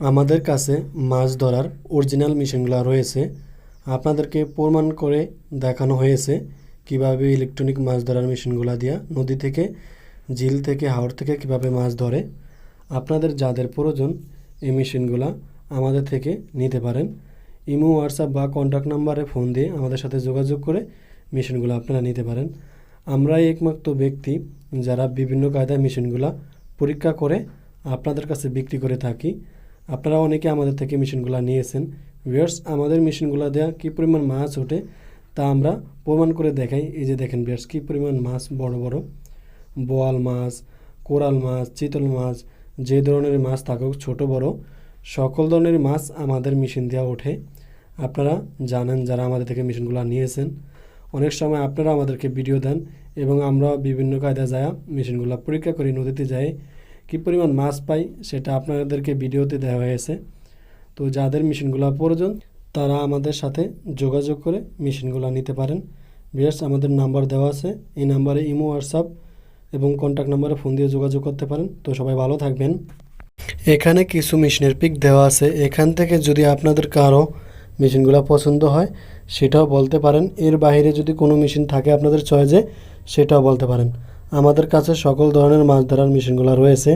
আমাদের কাছে মাছ ধরার অরিজিনাল মেশিনগুলো রয়েছে। আপনাদেরকে প্রমাণ করে দেখানো হয়েছে কীভাবে ইলেকট্রনিক মাছ ধরার মেশিনগুলো দিয়া নদী থেকে, ঝিল থেকে হাওড় থেকে কীভাবে মাছ ধরে। আপনাদের যাদের প্রয়োজন এই মেশিনগুলো আমাদের থেকে নিতে পারেন। ইমো, হোয়াটসঅ্যাপ বা কন্ট্যাক্ট নাম্বারে ফোন দিয়ে আমাদের সাথে যোগাযোগ করে মেশিনগুলো আপনারা নিতে পারেন। আমরাই একমাত্র ব্যক্তি যারা বিভিন্ন কায়দায় মেশিনগুলো পরীক্ষা করে আপনাদের কাছে বিক্রি করে থাকি। আপনারা অনেকে আমাদের থেকে মেশিনগুলো নিয়েছেন। ভিউয়ার্স আমাদের মেশিনগুলো দেওয়া কী পরিমাণ মাছ ওঠে তা আমরা প্রমাণ করে দেখাই। এই যে দেখেন ভিউয়ার্স কী পরিমাণ মাছ, বড় বড়। বোয়াল মাছ, কোরাল মাছ, চিতল মাছ, যে ধরনের মাছ থাকুক, ছোট, বড়, সকল ধরনের মাছ আমাদের মেশিন দেওয়া ওঠে। আপনারা জানেন যারা আমাদের থেকে মেশিনগুলো নিয়েছেন। অনেক সময় আপনারা আমাদেরকে ভিডিও দেন এবং আমরা বিভিন্ন কায়দায় যায় মেশিনগুলো পরীক্ষা করি, নদীতে যাই কী পরিমাণ মাছ পাই সেটা আপনাদেরকে ভিডিওতে দেওয়া হয়েছে। তো যাদের মেশিনগুলো প্রয়োজন, তারা আমাদের সাথে যোগাযোগ করে মেশিনগুলো নিতে পারেন। বিয়ার্স, আমাদের নাম্বার দেওয়া আছে। এই নাম্বারে ইমো, হোয়াটসঅ্যাপ এবং কন্ট্যাক্ট নাম্বারে ফোন দিয়ে যোগাযোগ করতে পারেন। তো সবাই ভালো থাকবেন। এখানে কিছু মেশিনের পিক দেওয়া আছে। এখান থেকে যদি আপনাদের কারও মেশিনগুলো পছন্দ হয়, সেটাও বলতে পারেন। এর বাইরে যদি কোনো মেশিন থাকে আপনাদের চয়েজে সেটাও বলতে পারেন। আমাদের কাছে সকল ধরনের মাছ ধরার মেশিনগুলো রয়েছে।